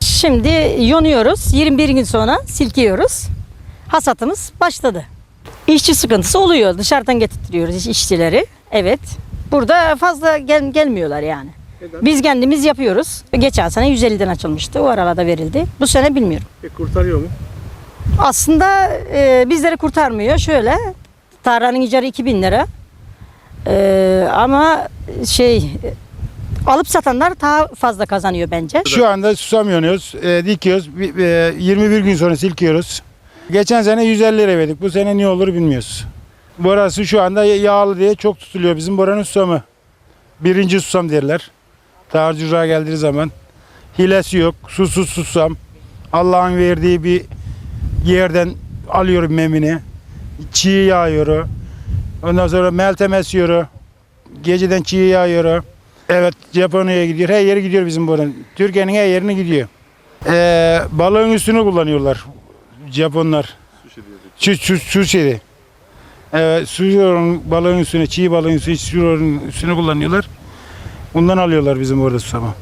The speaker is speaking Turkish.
Şimdi yonuyoruz. 21 gün sonra silkiyoruz. Hasatımız başladı. İşçi sıkıntısı oluyor. Dışarıdan getirtiyoruz iş- işçileri. Evet. Burada fazla gel- gelmiyorlar yani. Biz kendimiz yapıyoruz. Geçen sene 150'den açılmıştı. O aralarda verildi. Bu sene bilmiyorum. E, kurtarıyor mu? Aslında e, bizleri kurtarmıyor. Şöyle tarlanın icarı 2000 lira. E, ama şey alıp satanlar daha fazla kazanıyor bence. Şu anda susam yonuyoruz, e, dikiyoruz. E, 21 gün sonra silkiyoruz. Geçen sene 150 lira verdik. Bu sene ne olur bilmiyoruz. Burası şu anda yağlı diye çok tutuluyor bizim buranın susamı. Birinci susam derler. Tarcura geldiği zaman. Hilesi yok. Susuz susam. Allah'ın verdiği bir yerden alıyorum memini. Çiğ yağıyor. Ondan sonra meltem esiyor. Geceden çiğ yağıyor. Evet Japonya'ya gidiyor. Her yere gidiyor bizim buranın. Türkiye'nin her yerine gidiyor. Ee, balığın üstünü kullanıyorlar Japonlar. Su, su, sushi. Evet, sushi balığın üstüne, çiğ balığın üstüne, sushi üstüne kullanıyorlar. Bundan alıyorlar bizim orada susamı.